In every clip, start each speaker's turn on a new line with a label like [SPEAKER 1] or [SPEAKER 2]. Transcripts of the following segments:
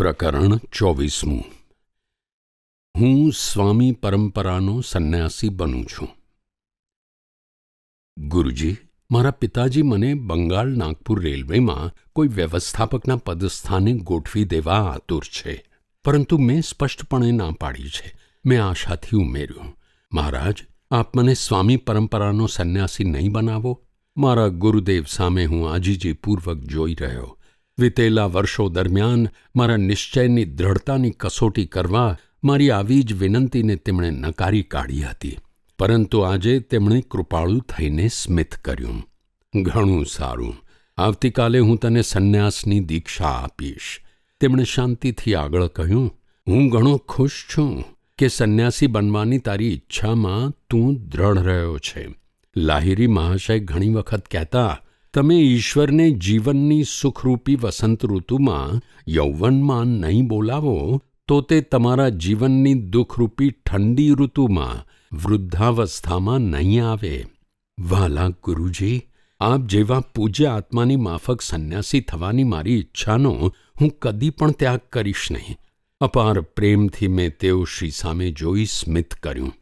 [SPEAKER 1] પ્રકરણ ચોવીસમું. હું સ્વામી પરંપરાનો સંન્યાસી બનું છું. ગુરુજી, મારા પિતાજી મને બંગાળ નાગપુર રેલવેમાં કોઈ વ્યવસ્થાપકના પદસ્થાને ગોઠવી દેવા આતુર છે, પરંતુ મેં સ્પષ્ટપણે ના પાડી છે. મેં આશાથી ઉમેર્યું, મહારાજ, આપ મને સ્વામી પરંપરાનો સંન્યાસી નહીં બનાવો. મારા ગુરુદેવ સામે હું આજીજીપૂર્વક જોઈ રહ્યો. વિતેલા વર્ષો દરમિયાન મારા નિશ્ચયની દ્રઢતાની કસોટી કરવા મારી આવી જ વિનંતીને તેમણે નકારી કાઢી હતી. પરંતુ આજે તેમણે કૃપાળુ થઈને સ્મિત કર્યું. ઘણું સારું. આવતીકાલે હું તને સંન્યાસની દીક્ષા આપીશ. તેમણે શાંતિથી આગળ કહ્યું, હું ઘણો ખુશ છું કે સંન્યાસી બનવાની તારી ઈચ્છામાં તું દ્રઢ રહ્યો છે. લાહિરી મહાશય ઘણી વખત કહેતા તમે ઈશ્વરને જીવનની સુખરૂપી વસંત ઋતુમાં યૌવનમાં નહીં બોલાવો, તો તે તમારા જીવનની દુઃખરૂપી ઠંડી ઋતુમાં વૃદ્ધાવસ્થામાં નહીં આવે. વાલા ગુરુજી, આપ જેવા પૂજ્ય આત્માની માફક સંન્યાસી થવાની મારી ઈચ્છાનો હું કદી પણ ત્યાગ કરીશ નહીં. અપાર પ્રેમથી મેં તેઓ શ્રી સામે જોઈ સ્મિત કર્યું.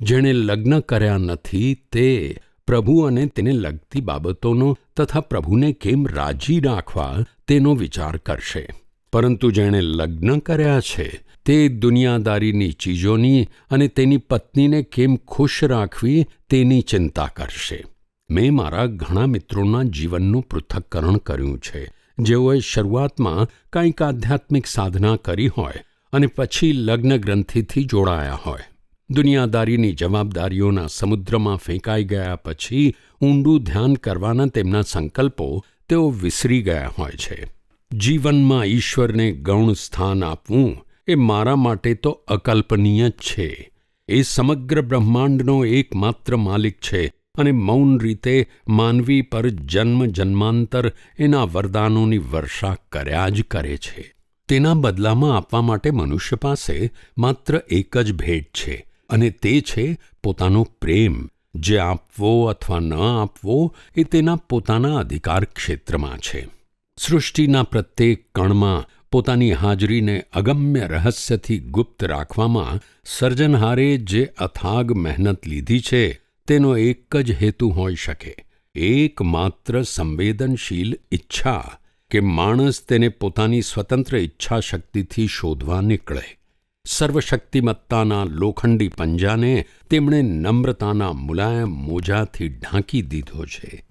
[SPEAKER 1] જેણે લગ્ન કર્યા નથી, તે પ્રભુ અને તેને લગતી બાબતોનો તથા પ્રભુને કેમ રાજી રાખવા તેનો વિચાર કરશે. પરંતુ જેણે લગ્ન કર્યા છે, તે દુનિયાદારીની ચીજોની અને તેની પત્નીને કેમ ખુશ રાખવી તેની ચિંતા કરશે. મેં મારા ઘણા મિત્રોના જીવનનું પૃથક્કરણ કર્યું છે. જેઓએ શરૂઆતમાં કંઈક આધ્યાત્મિક સાધના કરી હોય અને પછી લગ્ન ગ્રંથિથી જોડાયા હોય. દુનિયાદારીની જવાબદારીઓના સમુદ્રમાં ફેંકાઈ ગયા પછી ઊંડું ધ્યાન કરવાના તેમના સંકલ્પો તેઓ વિસરી ગયા હોય છે. જીવનમાં ઈશ્વરને ગૌણ સ્થાન આપવું એ મારા માટે તો અકલ્પનીય જ છે. એ સમગ્ર બ્રહ્માંડનો એકમાત્ર માલિક છે અને મૌન રીતે માનવી પર જન્મ જન્માંતર એના વરદાનોની વર્ષા કર્યા જ કરે છે. તેના બદલામાં આપવા માટે મનુષ્ય પાસે માત્ર એક જ ભેટ છે. અને તે છે પોતાનો પ્રેમ. જે આપવો અથવા ન આપવો એ તેના પોતાના અધિકાર ક્ષેત્રમાં છે. સૃષ્ટિના પ્રત્યેક કણમાં પોતાની હાજરીને અગમ્ય રહસ્યથી ગુપ્ત રાખવામાં સર્જનહારે જે અથાગ મહેનત લીધી છે, તેનો એક જ હેતુ હોઈ શકે. એકમાત્ર સંવેદનશીલ ઈચ્છા કે માણસ તેને પોતાની સ્વતંત્ર ઈચ્છા શક્તિથી શોધવા નીકળે. સર્વશક્તિમત્તાના લોખંડી પંજાને તેમણે નમ્રતાના મુલાયમ મોજાથી ઢાંકી દીધો છે.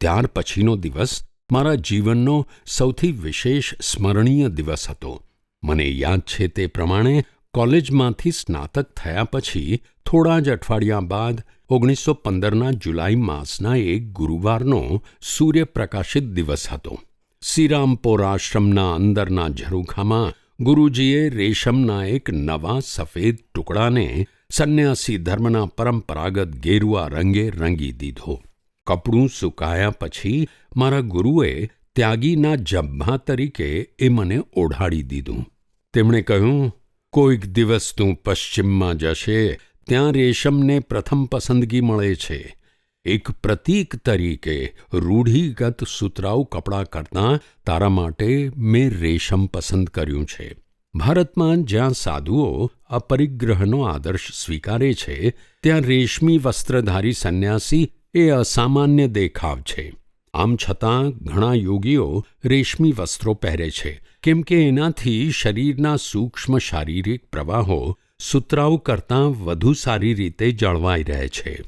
[SPEAKER 1] ત્યાર પછીનો દિવસ મારા જીવનનો સૌથી વિશેષ સ્મરણીય દિવસ હતો. મને યાદ છે તે પ્રમાણે કોલેજમાંથી સ્નાતક થયા પછી થોડા જ અઠવાડિયા બાદ ઓગણીસો પંદરના જુલાઈ માસના એક ગુરુવારનો સૂર્યપ્રકાશિત દિવસ હતો. શ્રીરામપોર આશ્રમના અંદરના ઝરૂખામાં ગુરુજીએ રેશમના એક નવા સફેદ ટુકડાને સંન્યાસી ધર્મના પરંપરાગત ગેરુઆ રંગે રંગી દીધો. કપડું સુકાયા પછી મારા ગુરુએ ત્યાગીના જબ્ભા તરીકે એ મને ઓઢાડી દીધું. તેમણે કહ્યું, કોઈક દિવસ તું પશ્ચિમમાં જશે, ત્યાં રેશમને પ્રથમ પસંદગી મળે છે. એક પ્રતીક તરીકે રૂઢિગત સુતરાઉ કપડાં કરતાં તારા માટે મેં રેશમ પસંદ કર્યું છે. ભારતમાં જ્યાં સાધુઓ અપરિગ્રહનો આદર્શ સ્વીકારે છે, ત્યાં રેશમી વસ્ત્રધારી સંન્યાસી એ અસામાન્ય દેખાવ છે. આમ છતાં ઘણા યોગીઓ રેશમી વસ્ત્રો પહેરે છે, કેમ કે એનાથી શરીરના સૂક્ષ્મ શારીરિક પ્રવાહો સુતરાઉ કરતાં વધુ સારી રીતે જળવાઈ રહે છે.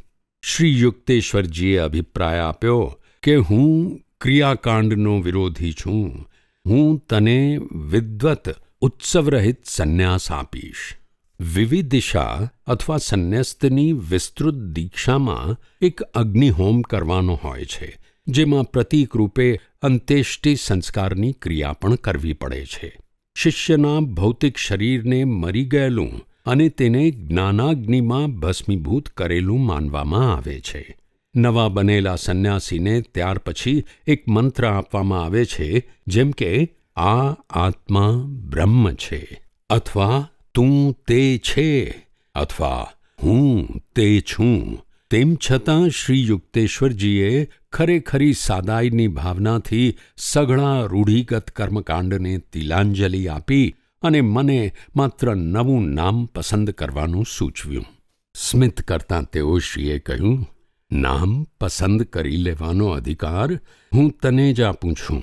[SPEAKER 1] શ્રી યુક્તેશ્વરજીએ અભિપ્રાય આપ્યો કે હું ક્રિયાકાંડનો વિરોધી છું. હું તને વિદ્વત ઉત્સવરહિત સંન્યાસ આપીશ. વિવિદિશા અથવા સંન્યસ્તની વિસ્તૃત દીક્ષામાં એક અગ્નિહોમ કરવાનો હોય છે, જેમાં પ્રતિકરૂપે અંત્યેષ્ટિ સંસ્કારની ક્રિયા પણ કરવી પડે છે. શિષ્યના ભૌતિક શરીરને મરી ગયેલું અને તેને જ્ઞાનાગ્નિમાં ભસ્મીભૂત કરેલું માનવામાં આવે છે. નવા બનેલા સંન્યાસીને ત્યાર પછી એક મંત્ર આપવામાં આવે છે, જેમ કે, આ આત્મા બ્રહ્મ છે, અથવા તું તે છે, અથવા હું તે છું. તેમ છતાં શ્રી યુક્તેશ્વરજીએ ખરેખરી સાદાઈની ભાવનાથી સઘળા રૂઢિગત કર્મકાંડને તિલાંજલિ આપી અને મને માત્ર નવું નામ પસંદ કરવાનું સૂચવ્યું. સ્મિત કરતાં તેઓશ્રીએ કહ્યું, નામ પસંદ કરી લેવાનો અધિકાર હું તને જ આપું છું.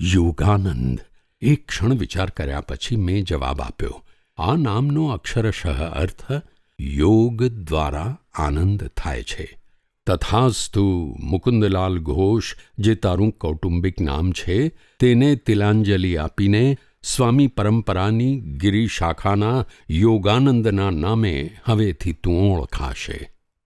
[SPEAKER 1] યોગાનંદ, એક ક્ષણ વિચાર કર્યા પછી મેં જવાબ આપ્યો, આ નામનો અક્ષરશઃ અર્થ યોગ દ્વારા આનંદ થાય છે. તથાસ્તુ મુકુંદલાલ ઘોષ, જે તારું કૌટુંબિક નામ છે, તેને તિલાંજલિ આપીને સ્વામી પરંપરાની ગિરી શાખાના યોગાનંદના નામે હવેથી તું ઓળખાશે.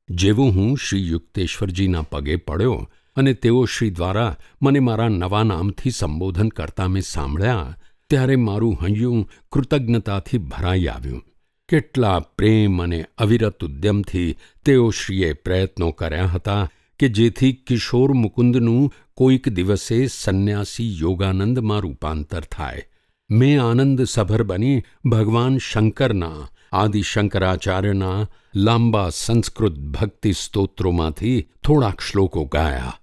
[SPEAKER 1] જેવું હું શ્રી યુક્તેશ્વરજીના પગે પડ્યો અને તેઓ શ્રી દ્વારા મને મારા નવા નામથી સંબોધન કરતા મેં સાંભળ્યા, ત્યારે મારું હૈયું કૃતજ્ઞતાથી ભરાઈ આવ્યું. કેટલા પ્રેમ અને અવિરત ઉદ્યમથી તેઓ શ્રીએ પ્રયત્નો કર્યા હતા કે જેથી કિશોર મુકુંદનું કોઈક દિવસે સંન્યાસી યોગાનંદમાં રૂપાંતર થાય. મેં આનંદ સભર બની ભગવાન શંકરના આદિ શંકરાચાર્યના લાંબા સંસ્કૃત ભક્તિ સ્તોત્રોમાંથી થોડાક શ્લોકો ગાયા.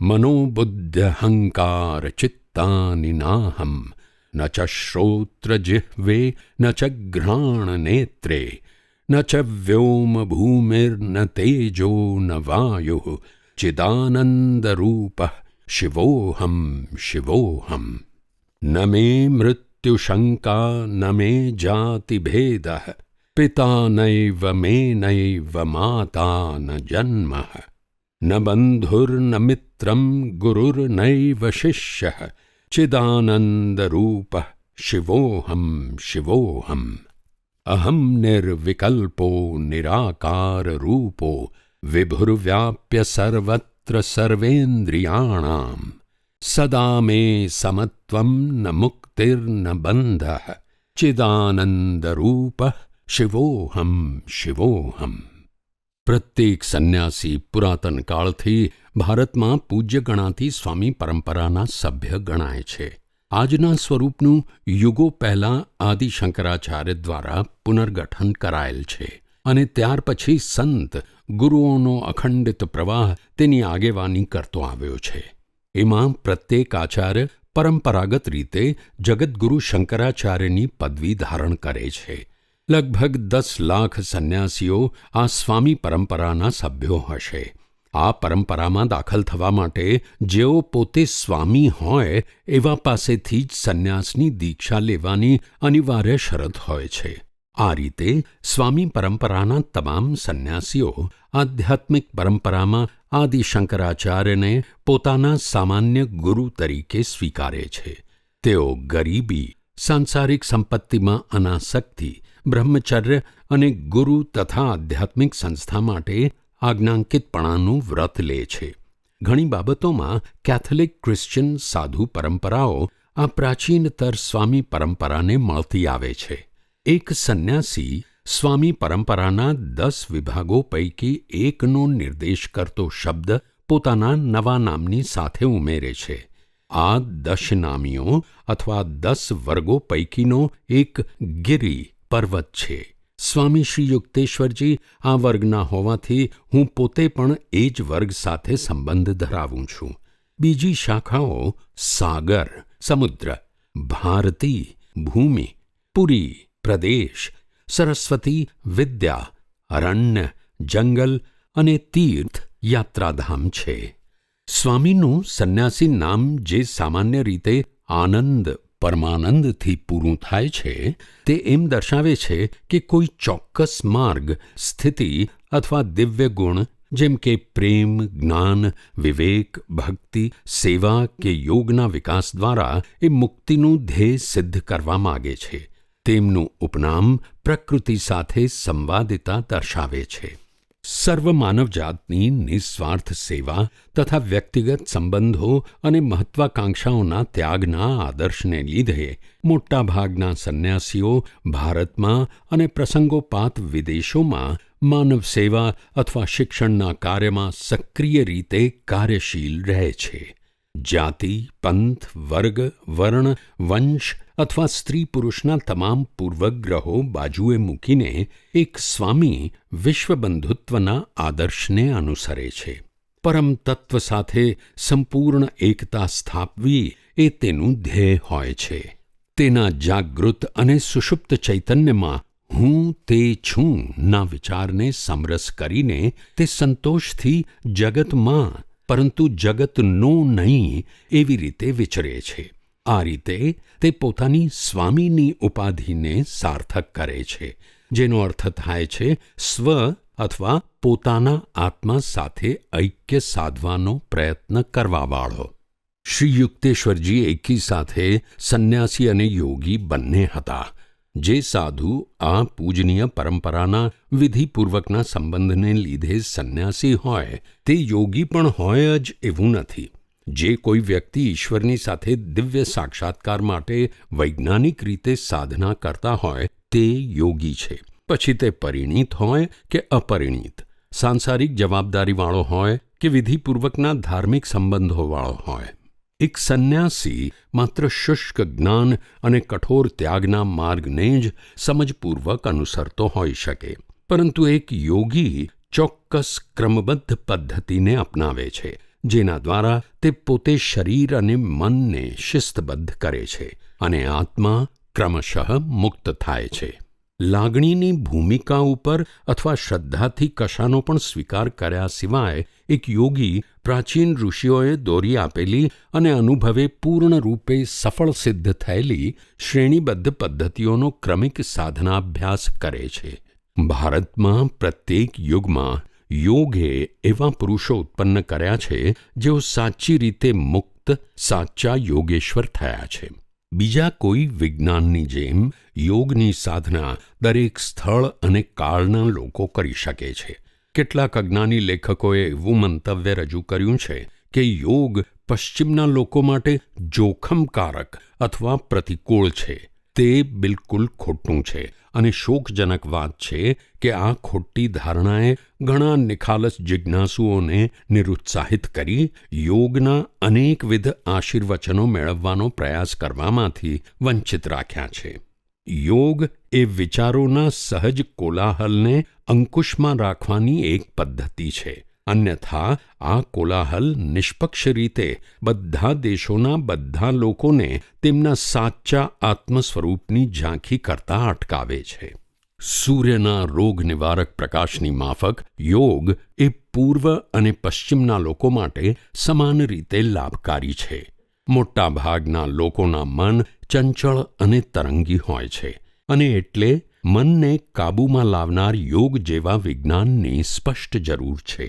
[SPEAKER 1] મનોબુદ્ધહંકાર ચિત્તાની નાહમ, ન ચ શ્રોત્રજિહ્વે ન ચ ઘ્રાણનેત્રે ન ચ વ્યોમ ભૂમિર્ન તેજો ન વાયુ ચિદાનંદરૂપ શિવોહમ શિવોહમ. ન મે મૃત્યુશંકા ન મે જાતિભેદ પિતા નૈવ મે નૈવ માતા ન જન્મ ન બંધુર્ન મિત્રમ ગુરુર્નૈવ શિષ્ય ચિદાનંદરૂપ શિવોહમ શિવોહમ અહમ નિર્વિકલ્પો નિરાકારરૂપો વિભુર્વ્યાપ્ય સર્વત્ર સર્વેન્દ્રિયાણામ સદા મે સમત્વમ ન મુક્તિર્ન બંધ ચિદાનંદરૂપ શિવોહમ શિવોહમ પ્રત્યેક સંન્યાસી પુરાતન કાળથી ભારતમાં પૂજ્ય ગણાતી સ્વામી પરંપરાના સભ્ય ગણાય છે આજના સ્વરૂપનું યુગો પહેલાં આદિ શંકરાચાર્ય દ્વારા પુનર્ગઠન કરાયેલ છે અને ત્યાર પછી સંત ગુરુઓનો અખંડિત પ્રવાહ તેની આગેવાની કરતો આવ્યો છે એમાં પ્રત્યેક આચાર્ય પરંપરાગત રીતે જગદગુરુ શંકરાચાર્યની પદવી ધારણ કરે છે. લગભગ દસ લાખ સંન્યાસીઓ આ સ્વામી પરંપરાના સભ્યો હશે. આ પરંપરામાં દાખલ થવા માટે જેઓ પોતે સ્વામી હોય એવા પાસેથી જ સંન્યાસની દીક્ષા લેવાની અનિવાર્ય શરત હોય છે. આ રીતે સ્વામી પરંપરાના તમામ સંન્યાસીઓ આધ્યાત્મિક પરંપરામાં આદિ શંકરાચાર્યને પોતાના સામાન્ય ગુરુ તરીકે સ્વીકારે છે તેઓ ગરીબી સાંસારિક સંપત્તિમાં અનાસક્તિ બ્રહ્મચર્ય અને ગુરુ તથા આધ્યાત્મિક સંસ્થા માટે આજ્ઞાંકિતપણાનું વ્રત લે છે ઘણી બાબતોમાં કેથલિક ક્રિશ્ચિયન સાધુ પરંપરાઓ આ પ્રાચીનતર સ્વામી પરંપરાને મળતી આવે છે એક સંન્યાસી સ્વામી પરંપરાના દસ વિભાગો પૈકી એકનો નિર્દેશ કરતો શબ્દ પોતાના નવા નામની સાથે ઉમેરે છે. આ દશનામીઓ અથવા દસ વર્ગો પૈકીનો એક ગિરી પર્વત છે. સ્વામી શ્રી યુક્તેશ્વરજી, આ વર્ગના હોવાથી હું પોતે પણ એ જ વર્ગ સાથે સંબંધ ધરાવું છું. બીજી શાખાઓ સાગર, સમુદ્ર, ભારતી, ભૂમિ, પુરી પ્રદેશ, સરસ્વતી, વિદ્યા, અરણ્ય, જંગલ અને તીર્થ યાત્રાધામ છે. સ્વામીનું સંન્યાસી નામ જે સામાન્ય રીતે આનંદ, પરમાનંદથી પૂરું થાય છે, તે એમ દર્શાવે છે કે કોઈ ચોક્કસ માર્ગ, સ્થિતિ અથવા દિવ્ય ગુણ, જેમ કે પ્રેમ, જ્ઞાન, વિવેક, ભક્તિ, સેવા કે યોગના વિકાસ દ્વારા એ મુક્તિનું ધ્યેય સિદ્ધ કરવા માગે છે. તેમનું ઉપનામ પ્રકૃતિ સાથે સંવાદિતા દર્શાવે છે. સર્વ માનવજાતની નિસ્વાર્થ સેવા તથા વ્યક્તિગત સંબંધો અને મહત્વાકાંક્ષાઓના ત્યાગના આદર્શને લીધે મોટાભાગના સંન્યાસીઓ ભારતમાં અને પ્રસંગોપાત વિદેશોમાં માનવ સેવા અથવા શિક્ષણના કાર્યમાં સક્રિય રીતે કાર્યશીલ રહે છે. જાતિ, પંથ, વર્ગ, વર્ણ, વંશ અથવા સ્ત્રી પુરુષના તમામ પૂર્વગ્રહો બાજુએ મૂકીને એક સ્વામી વિશ્વબંધુત્વના આદર્શને અનુસરે છે. પરમ તત્વ સાથે સંપૂર્ણ એકતા સ્થાપવી એ તેનું ધ્યેય હોય છે. તેના જાગૃત અને સુષુપ્ત ચૈતન્યમાં હું તે છું ના વિચારને સમરસ કરીને તે સંતોષથી જગતમાં પરંતુ જગતનો નહીં એવી રીતે વિચરે છે. આ રીતે તે પોતાની સ્વામીની ઉપાધિને સાર્થક કરે છે, જેનો અર્થ થાય છે સ્વ અથવા પોતાના આત્મા સાથે ઐક્ય સાધવાનો પ્રયત્ન કરવાવાળો. શ્રી યુક્તેશ્વરજી એકી સાથે સંન્યાસી અને યોગી બંને હતા. જે સાધુ આ પૂજનીય પરંપરાના વિધિપૂર્વકના સંબંધને લીધે સંન્યાસી હોય, તે યોગી પણ હોય જ એવું નથી. જે કોઈ વ્યક્તિ ઈશ્વરની સાથે દિવ્ય સાક્ષાત્કાર માટે વૈજ્ઞાનિક રીતે સાધના કરતા હોય, તે યોગી છે. પછી તે પરિણીત હોય કે અપરિણીત? સાંસારિક જવાબદારીવાળો હોય કે વિધિપૂર્વકના ધાર્મિક સંબંધોવાળો હોય? એક સંન્યાસી માત્ર શુષ્ક જ્ઞાન અને કઠોર ત્યાગના માર્ગને જ સમજપૂર્વક અનુસરતો હોઈ શકે. પરંતુ એક યોગી ચોક્કસ ક્રમબદ્ધ પદ્ધતિને અપનાવે છે, જેના દ્વારા તે પોતે શરીર અને મનને શિસ્તબદ્ધ કરે છે અને આત્મા ક્રમશઃ મુક્ત થાય છે. લાગણીની ભૂમિકા ઉપર અથવા શ્રદ્ધાથી કશાનો પણ સ્વીકાર કર્યા સિવાય એક યોગી પ્રાચીન ઋષિઓએ દોરી આપેલી અને અનુભવે પૂર્ણરૂપે સફળ સિદ્ધ થયેલી શ્રેણીબદ્ધ પદ્ધતિઓનો ક્રમિક સાધનાભ્યાસ કરે છે. ભારતમાં પ્રત્યેક યુગમાં યોગે એવા પુરુષો ઉત્પન્ન કર્યા છે જેઓ સાચી રીતે મુક્ત, સાચા યોગેશ્વર થયા છે. બીજા કોઈ વિજ્ઞાનની જેમ યોગની સાધના દરેક સ્થળ અને કાળના લોકો કરી શકે છે. કેટલાક અજ્ઞાની લેખકોએ એવું મંતવ્ય રજૂ કર્યું છે કે યોગ પશ્ચિમના લોકો માટે જોખમકારક અથવા પ્રતિકૂળ છે. તે બિલકુલ ખોટું છે. અને શોકજનક વાત છે કે આ ખોટી ધારણાએ ઘણા નિખાલસ જિજ્ઞાસુઓને નિરુત્સાહિત કરી યોગના અનેકવિધ આશીર્વચનો મેળવવાનો પ્રયાસ કરવામાંથી વંચિત રાખ્યા છે. યોગ એ વિચારોના સહજ કોલાહલને અંકુશમાં રાખવાની એક પદ્ધતિ છે. અન્યથા આ કોલાહલ નિષ્પક્ષ રીતે બધા દેશોના બધા લોકોને તેમના સાચા આત્મ સ્વરૂપની ઝાંખી કરતા અટકાવે છે. સૂર્યના રોગ નિવારક પ્રકાશની માફક યોગ એ પૂર્વ અને પશ્ચિમના લોકો માટે સમાન રીતે લાભકારી છે. મોટા ભાગના લોકોના મન ચંચળ અને તરંગી હોય છે અને એટલે મનને કાબૂમાં લાવનાર યોગ જેવા વિજ્ઞાનની સ્પષ્ટ જરૂર છે.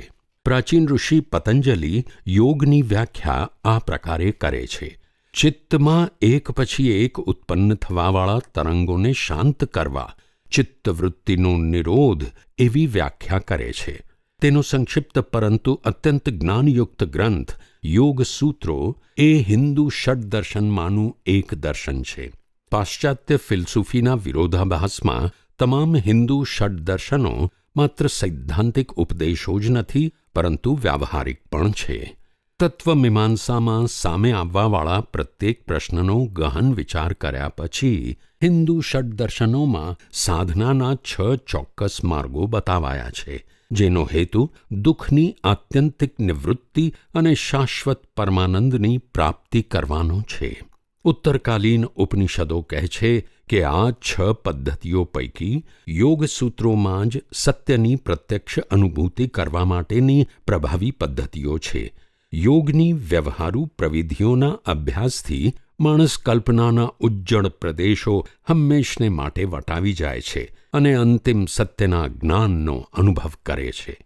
[SPEAKER 1] પ્રાચીન ઋષિ પતંજલિ યોગની વ્યાખ્યા આ પ્રકારે કરે છે. ચિત્તમાં એક પછી એક ઉત્પન્ન થવાવાળા તરંગોને શાંત કરવા, ચિત્તવૃત્તિનો નિરોધ એવી વ્યાખ્યા કરે છે. તેનો સંક્ષિપ્ત પરંતુ અત્યંત જ્ઞાનયુક્ત ગ્રંથ યોગ સૂત્રો એ હિન્દુ ષડદર્શનમાંનું એક દર્શન છે. પાશ્ચાત્ય ફિલસૂફીના વિરોધાભાસમાં તમામ હિન્દુ ષડદર્શનો માત્ર સૈદ્ધાંતિક ઉપદેશો જ નથી પરંતુ વ્યાવહારિક પણ છે. તત્વમીમાંસામાં સામે આવવાવાળા પ્રત્યેક પ્રશ્નનો ગહન વિચાર કર્યા પછી હિન્દુ ષડદર્શનોમાં સાધનાના છ ચોક્કસ માર્ગો બતાવાયા છે, જેનો હેતુ દુઃખની આત્યંતિક નિવૃત્તિ અને શાશ્વત પરમાનંદની પ્રાપ્તિ કરવાનો છે. ઉત્તરકાલીન ઉપનિષદો કહે છે કે આ છ પદ્ધતિઓ પૈકી યોગસૂત્રોમાં જ સત્યની પ્રત્યક્ષ અનુભૂતિ કરવા માટેની પ્રભાવી પદ્ધતિઓ છે. યોગની વ્યવહારુ પ્રવિધિઓના અભ્યાસથી માણસ કલ્પનાના ઉજ્જળ પ્રદેશો હંમેશને માટે વટાવી જાય છે અને અંતિમ સત્યના જ્ઞાનનો અનુભવ કરે છે.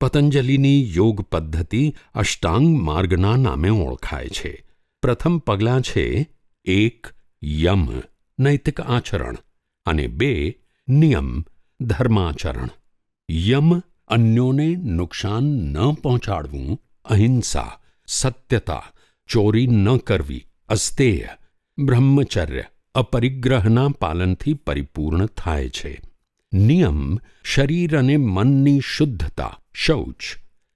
[SPEAKER 1] પતંજલિની યોગ પદ્ધતિ અષ્ટાંગ માર્ગના નામે ઓળખાય છે. પ્રથમ પગલાં છે એક, યમ. નૈતિક આચરણ અને બે નિયમ ધર્માચરણ યમ અન્યોને નુકસાન ન પહોંચાડવું અહિંસા સત્યતા ચોરી ન કરવી અસ્તેય બ્રહ્મચર્ય અપરિગ્રહના પાલનથી પરિપૂર્ણ થાય છે નિયમ શરીર અને મનની શુદ્ધતા શૌચ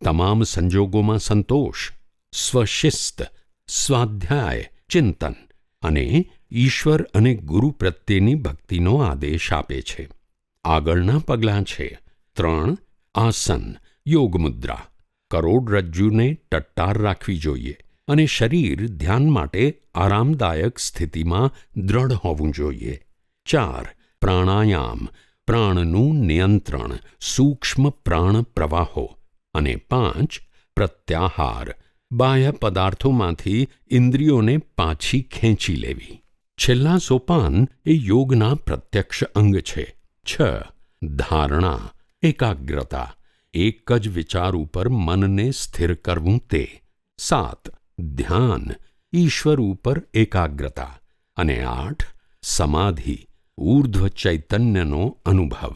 [SPEAKER 1] તમામ સંજોગોમાં સંતોષ સ્વશિસ્ત સ્વાધ્યાય ચિંતન અને ઈશ્વર અને ગુરુ પ્રત્યેની ભક્તિનો આદેશ આપે છે. આગળના પગલાં છે. ત્રણ, આસન, યોગમુદ્રા. કરોડરજ્જુને ટટ્ટાર રાખવી જોઈએ અને શરીર ધ્યાન માટે આરામદાયક સ્થિતિમાં દ્રઢ હોવું જોઈએ. ચાર, પ્રાણાયામ. પ્રાણનું નિયંત્રણ, સૂક્ષ્મ પ્રાણ પ્રવાહો. અને પાંચ, પ્રત્યાહાર. બાહ્ય પદાર્થોમાંથી ઇન્દ્રિયોને પાછી ખેંચી લેવી. છેલ્લા સોપાન એ યોગના પ્રત્યક્ષ અંગ છે. છ. ધારણા, એકાગ્રતા, એક જ વિચાર ઉપર મનને સ્થિર કરવું તે. સાત. ધ્યાન, ઈશ્વર ઉપર એકાગ્રતા. અને આઠ. સમાધિ ઊર્ધ્વ ચૈતન્યનો અનુભવ.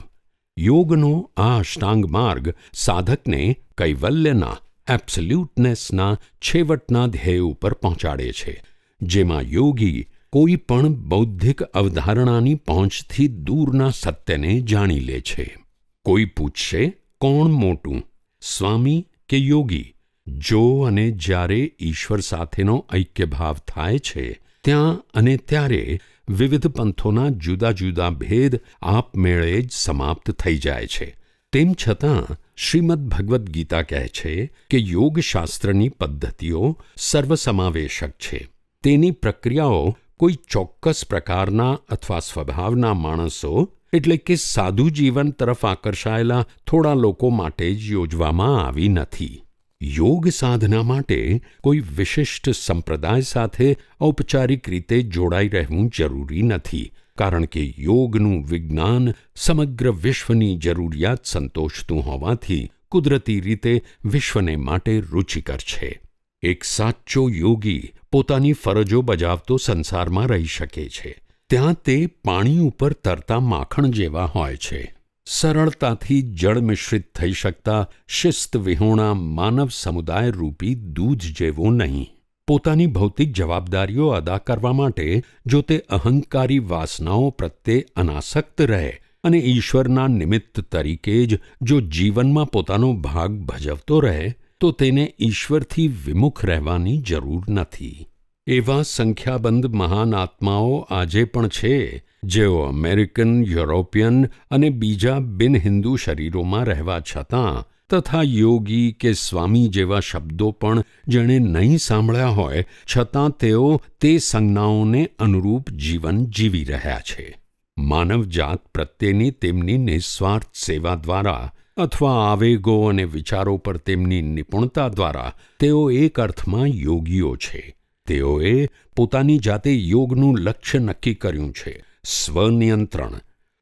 [SPEAKER 1] યોગનો આ અષ્ટાંગ માર્ગ સાધકને કૈવલ્યના એબ્સલ્યુટનેસના છેવટના ધ્યેય ઉપર પહોંચાડે છે, જેમાં યોગી કોઈ પણ બૌદ્ધિક અવધારણાની પહોંચથી દૂરના સત્યને જાણી લે છે. કોઈ પૂછશે, કોણ મોટું? સ્વામી કે યોગી? જો અને જ્યારે ઈશ્વર સાથેનો ઐક્યભાવ થાય છે, ત્યાં અને ત્યારે વિવિધ પંથોના જુદા જુદા ભેદ આપમેળે જ સમાપ્ત થઈ જાય છે. તેમ છતાં, શ્રીમદ ભગવદ્ ગીતા કહે છે કે યોગશાસ્ત્રની પદ્ધતિઓ સર્વસમાવેશક છે. તેની પ્રક્રિયાઓ કોઈ ચોક્કસ પ્રકારના અથવા સ્વભાવના માણસો, એટલે કે સાધુ જીવન તરફ આકર્ષાયેલા થોડા લોકો માટે જ યોજવામાં આવી નથી. યોગ સાધના માટે કોઈ વિશિષ્ટ સંપ્રદાય સાથે ઔપચારિક રીતે જોડાઈ રહેવું જરૂરી નથી, કારણ કે યોગનું વિજ્ઞાન સમગ્ર વિશ્વની જરૂરિયાત સંતોષતું હોવાથી કુદરતી રીતે વિશ્વને માટે રુચિકર છે. એક સાચો યોગી પોતાની ફરજો બજાવતો સંસારમાં રહી શકે છે. ત્યાં તે પાણી ઉપર તરતા માખણ જેવા હોય છે. સરળતાથી જળ મિશ્રિત થઈ શકતા શિસ્ત વિહોણા માનવ સમુદાય રૂપી દૂધ જેવો નહીં. પોતાની ભૌતિક જવાબદારીઓ અદા કરવા માટે જો તે અહંકારી વાસનાઓ પ્રત્યે અનાસક્ત રહે અને ઈશ્વરના નિમિત્ત તરીકે જ જો જીવનમાં પોતાનો ભાગ ભજવતો રહે તો તેને ઈશ્વરથી વિમુખ રહેવાની જરૂર નથી. એવા સંખ્યાબંધ મહાન આત્માઓ આજે પણ છે, જેઓ અમેરિકન, યુરોપિયન અને બીજા બિન હિન્દુ શરીરોમાં રહેવા છતાં તથા યોગી કે સ્વામી જેવા શબ્દો પણ જેણે નહીં સાંભળ્યા હોય, છતાં તેઓ તે સંજ્ઞાઓને અનુરૂપ જીવન જીવી રહ્યા છે. માનવજાત પ્રત્યેની તેમની નિસ્વાર્થ સેવા દ્વારા અથવા આવેગો અને વિચારો પર તેમની નિપુણતા દ્વારા તેઓ એક અર્થમાં યોગીઓ છે. તેઓએ પોતાની જાતે યોગનું લક્ષ્ય નક્કી કર્યું છે. સ્વનિયંત્રણ.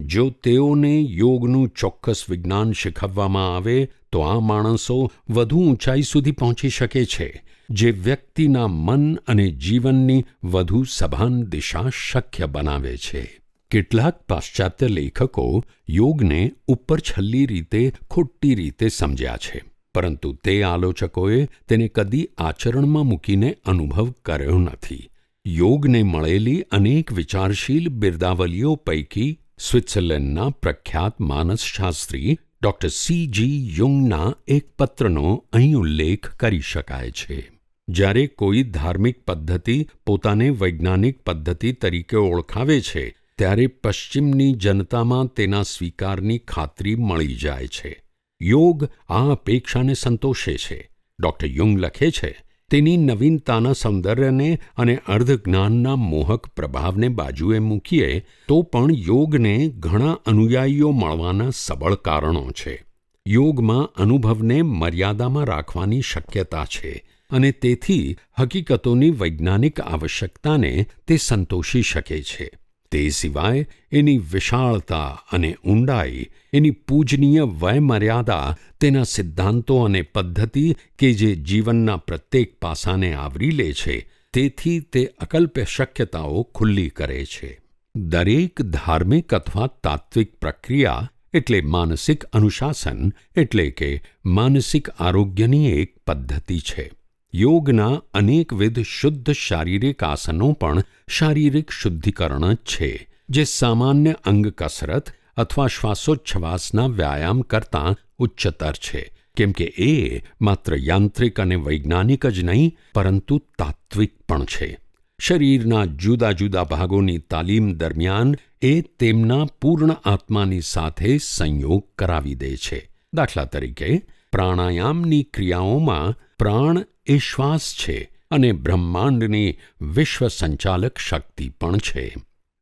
[SPEAKER 1] જો તેઓને યોગનું ચોક્કસ વિજ્ઞાન શીખવવામાં આવે, તો આ માણસો વધુ ઊંચાઈ સુધી પહોંચી શકે છે, જે વ્યક્તિના મન અને જીવનની વધુ સભાન દિશા શક્ય બનાવે છે. કેટલાક પાશ્ચાત્ય લેખકો યોગને ઉપર છલ્લી રીતે, ખોટી રીતે સમજ્યા છે. પરંતુ તે આલોચકોએ તેને કદી આચરણમાં મૂકીને અનુભવ કર્યો નથી. યોગને મળેલી અનેક વિચારશીલ બિરદાવલીઓ પૈકી સ્વિટ્ઝરલેન્ડના પ્રખ્યાત માનસશાસ્ત્રી ડૉક્ટર સી જી યુંગના એક પત્રનો અહીં ઉલ્લેખ કરી શકાય છે. જ્યારે કોઈ ધાર્મિક પદ્ધતિ પોતાને વૈજ્ઞાનિક પદ્ધતિ તરીકે ઓળખાવે છે ત્યારે પશ્ચિમની જનતામાં તેના સ્વીકારની ખાતરી મળી જાય છે. યોગ આ અપેક્ષાને સંતોષે છે. ડૉક્ટર યુંગ લખે છે, તેની નવીનતાના સૌંદર્યને અને અર્ધજ્ઞાનના મોહક પ્રભાવને બાજુએ મૂકીએ તો પણ યોગને ઘણા અનુયાયીઓ મળવાના સબળ કારણો છે. યોગમાં અનુભવને મર્યાદામાં રાખવાની શક્યતા છે અને તેથી હકીકતોની વૈજ્ઞાનિક આવશ્યકતાને તે સંતોષી શકે છે. તે સિવાય એની વિશાળતા અને ઊંડાઈ, એની પૂજનીય વયમર્યાદા, તેના સિદ્ધાંતો અને પદ્ધતિ કે જે જીવનના પ્રત્યેક પાસાને આવરી લે છે, તેથી તે અકલ્પ્ય શક્યતાઓ ખુલ્લી કરે છે. દરેક ધાર્મિક અથવા તાત્વિક પ્રક્રિયા એટલે માનસિક અનુશાસન એટલે કે માનસિક આરોગ્યની એક પદ્ધતિ છે. યોગના અનેકવિધ શુદ્ધ શારીરિક આસનો પણ શારીરિક શુદ્ધિકરણ જ છે, જે સામાન્ય અંગ કસરત અથવા શ્વાસોચ્છવાસના વ્યાયામ કરતાં ઉચ્ચતર છે. કેમ કે એ માત્ર યાંત્રિક અને વૈજ્ઞાનિક જ નહીં, પરંતુ તાત્વિક પણ છે. શરીરના જુદા જુદા ભાગોની તાલીમ દરમિયાન એ તેમના પૂર્ણ આત્માની સાથે સંયોગ કરાવી દે છે. દાખલા તરીકે, પ્રાણાયામની ક્રિયાઓમાં પ્રાણ એ શ્વાસ છે અને બ્રહ્માંડની વિશ્વ સંચાલક શક્તિ પણ છે.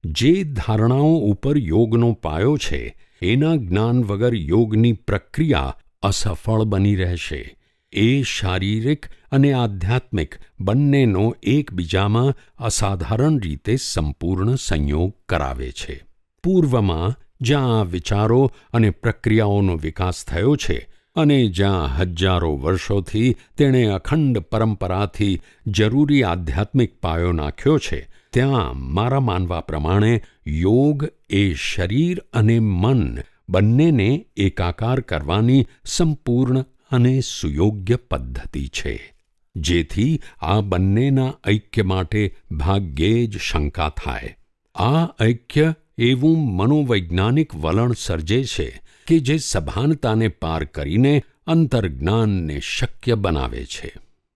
[SPEAKER 1] જે ધારણાઓ ઉપર યોગનો પાયો છે, એના જ્ઞાન વગર યોગની પ્રક્રિયા અસફળ બની રહેશે. એ શારીરિક અને આધ્યાત્મિક બંનેનો એકબીજામાં અસાધારણ રીતે સંપૂર્ણ સંયોગ કરાવે છે. પૂર્વમાં જ્યાં આ વિચારો અને પ્રક્રિયાઓનો વિકાસ થયો છે અને જ્યાં હજારો વર્ષોથી તેણે અખંડ પરંપરાથી જરૂરી આધ્યાત્મિક પાયો નાખ્યો છે, ત્યાં મારા માનવા પ્રમાણે યોગ એ શરીર અને મન બંનેને એકાકાર કરવાની સંપૂર્ણ અને સુયોગ્ય પદ્ધતિ છે. જેથી આ બંનેના ઐક્ય માટે ભાગ્યે જ શંકા થાય. આ ઐક્ય એવું મનોવૈજ્ઞાનિક વલણ સર્જે છે કે જે સભાનતાને પાર કરીને અંતર્જ્ઞાનને શક્ય બનાવે છે.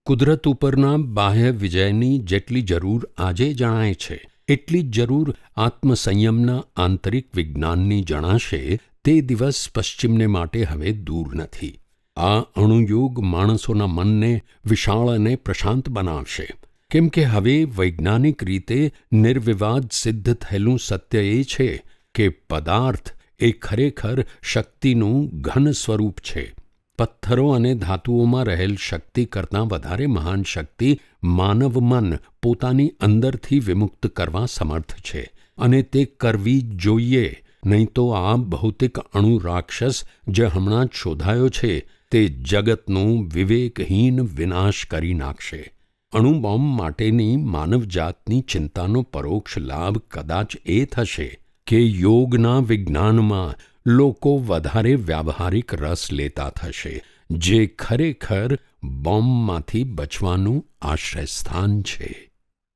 [SPEAKER 1] કુદરત ઉપરના બાહ્ય વિજયની જેટલી જરૂર આજે જણાય છે, એટલી જ જરૂર આત્મસંયમના આંતરિક વિજ્ઞાનની જણાશે તે દિવસ પશ્ચિમને માટે હવે દૂર નથી. આ અણુયોગ માણસોના મનને વિશાળ અને પ્રશાંત બનાવશે. કેમ કે હવે વૈજ્ઞાનિક રીતે નિર્વિવાદ સિદ્ધ થયેલું સત્ય એ છે કે પદાર્થ એ ખરેખર શક્તિનું ઘન સ્વરૂપ છે. પથ્થરો અને ધાતુઓમાં રહેલ શક્તિ કરતાં વધારે મહાન શક્તિ માનવ મન પોતાની અંદરથી વિમુક્ત કરવા સમર્થ છે. અને તે કરવી જોઈએ, નહીં તો આ ભૌતિક અણુ રાક્ષસ જે હમણાં જ શોધાયો છે, તે જગતનું વિવેકહીન વિનાશ કરી નાખશે. અણુબોમ્બ માટેની માનવજાતની ચિંતાનો પરોક્ષ લાભ કદાચ એ થશે. કે યોગના વિજ્ઞાનમાં લોકો વધારે વ્યાવહારિક રસ લેતા થશે, જે ખરેખર બોમ્બમાંથી બચવાનું આશ્રયસ્થાન છે.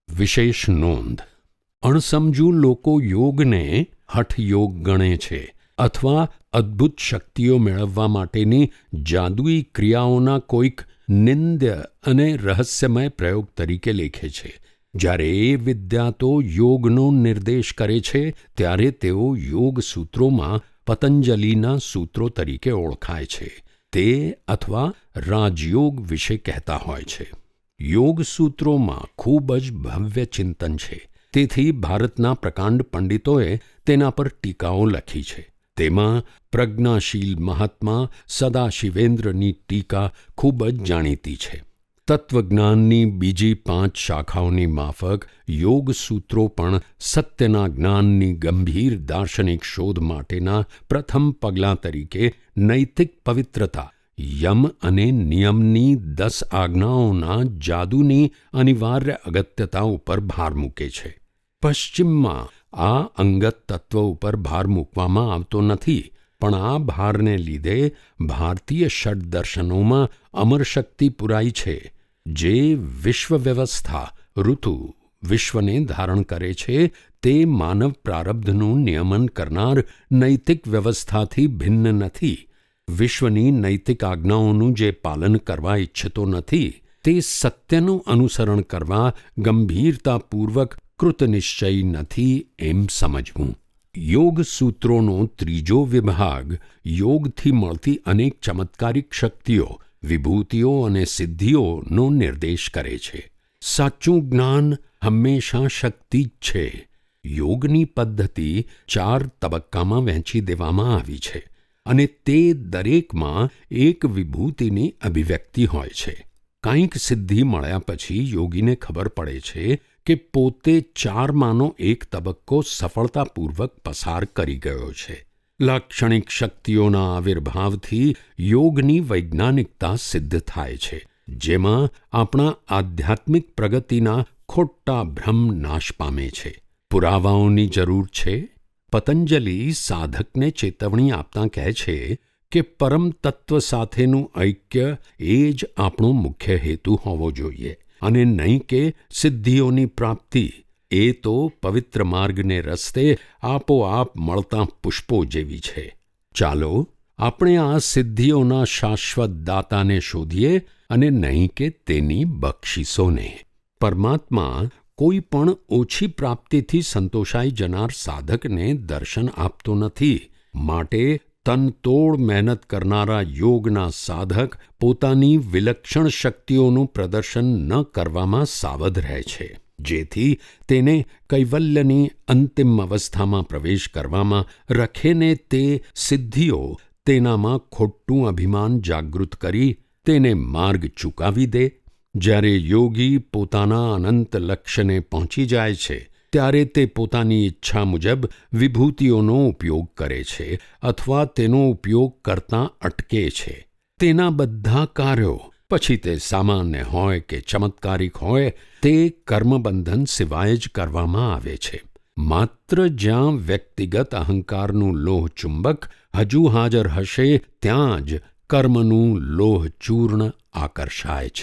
[SPEAKER 1] વિશેષ નોંધ, અણસમજુ લોકો યોગને હઠયોગ ગણે છે અથવા અદ્ભુત શક્તિઓ મેળવવા માટેની જાદુઈ ક્રિયાઓના કોઈક નિંદ્ય અને રહસ્યમય પ્રયોગ તરીકે લેખે છે. જ્યારે એ વિદ્યા તો યોગનો નિર્દેશ કરે છે, ત્યારે તેઓ યોગ સૂત્રોમાં પતંજલિના સૂત્રો તરીકે ઓળખાય છે. તે અથવા રાજયોગ વિશે કહેતા હોય છે. યોગ સૂત્રોમાં ખૂબ જ ભવ્ય ચિંતન છે. તેથી ભારતના પ્રકાંડ પંડિતોએ તેના પર ટીકાઓ લખી છે. તેમાં પ્રજ્ઞાશીલ મહાત્મા સદાશિવેન્દ્રની ટીકા ખૂબ જ જાણીતી છે. તત્વજ્ઞાનની બીજી પાંચ શાખાઓની માફક યોગ સૂત્રો પણ સત્યના જ્ઞાનની ગંભીર દાર્શનિક શોધ માટેના પ્રથમ પગલાં તરીકે નૈતિક પવિત્રતા, યમ અને નિયમની દસ આજ્ઞાઓના જાદુની અનિવાર્ય અગત્યતા ઉપર ભાર મૂકે છે. પશ્ચિમમાં આ અંગત તત્વ ઉપર ભાર મૂકવામાં આવતો નથી. પણ આ ભારને લીધે ભારતીય ષડદર્શનોમાં અમરશક્તિ પુરાઈ છે, જે વિશ્વ વ્યવસ્થા ઋતુ, વિશ્વને ધારણ કરે છે, તે માનવ પ્રારબ્ધનું નિયમન કરનાર નૈતિક વ્યવસ્થાથી ભિન્ન નથી. વિશ્વની નૈતિક આજ્ઞાઓનું જે પાલન કરવા ઈચ્છતો નથી, તે સત્યનું અનુસરણ કરવા ગંભીરતાપૂર્વક કૃતનિશ્ચયી નથી એમ સમજવું. યોગ સૂત્રોનો ત્રીજો વિભાગ યોગથી મળતી અનેક ચમત્કારિક શક્તિઓ, વિભૂતિઓ અને સિદ્ધિઓનો નિર્દેશ કરે છે. સાચું જ્ઞાન હંમેશા શક્તિ જ છે. યોગની પદ્ધતિ ચાર તબક્કામાં વહેંચી દેવામાં આવી છે અને તે દરેકમાં એક વિભૂતિની અભિવ્યક્તિ હોય છે. કંઈક સિદ્ધિ મળ્યા પછી યોગીને ખબર પડે છે કે પોતે ચારમાંનો એક તબક્કો સફળતાપૂર્વક પસાર કરી ગયો છે. લાક્ષણિક શક્તિઓના આવિર્ભાવથી યોગની વૈજ્ઞાનિકતા સિદ્ધ થાય છે, જેમાં આપણા આધ્યાત્મિક પ્રગતિના ખોટા ભ્રમ નાશ પામે છે. પુરાવાઓની જરૂર છે? પતંજલિ સાધકને ચેતવણી આપતા કહે છે કે પરમ તત્વ સાથેનું ઐક્ય એ જ આપણો મુખ્ય હેતુ હોવો જોઈએ. અને નહીં કે સિદ્ધિઓની પ્રાપ્તિ. એ તો પવિત્ર માર્ગને રસ્તે આપોઆપ મળતાં પુષ્પો જેવી છે. ચાલો, આપણે આ સિદ્ધિઓના શાશ્વત દાતાને શોધીએ અને નહીં કે તેની બક્ષિસોને. પરમાત્મા કોઈ પણ ઓછી પ્રાપ્તિથી સંતોષાઈ જનાર સાધકને દર્શન આપતો નથી. માટે તનતોડ મહેનત કરનારા યોગના સાધક પોતાની વિલક્ષણ શક્તિઓનું પ્રદર્શન ન કરવામાં સાવધ રહે છે, જેથી તેને કૈવલ્યની અંતિમ અવસ્થામાં પ્રવેશ કરવામાં રખેને તે સિદ્ધિઓ તેનામાં ખોટું અભિમાન જાગૃત કરી તેને માર્ગ ચૂકાવી દે. જ્યારે યોગી પોતાના અનંત લક્ષ્યને પહોંચી જાય છે ત્યારે તે પોતાની ઈચ્છા મુજબ વિભૂતિઓનો ઉપયોગ કરે છે અથવા તેનો ઉપયોગ કરતાં અટકે છે. તેના બધા કાર્યો, પછી તે સામાન્ય હોય કે ચમત્કારિક હોય, તે કર્મબંધન સિવાય જ કરવામાં આવે છે. માત્ર જ્યાં વ્યક્તિગત અહંકારનું લોહ ચુંબક હજુ હાજર હશે, ત્યાં જ કર્મનું લોહ ચૂર્ણ આકર્ષાય છે.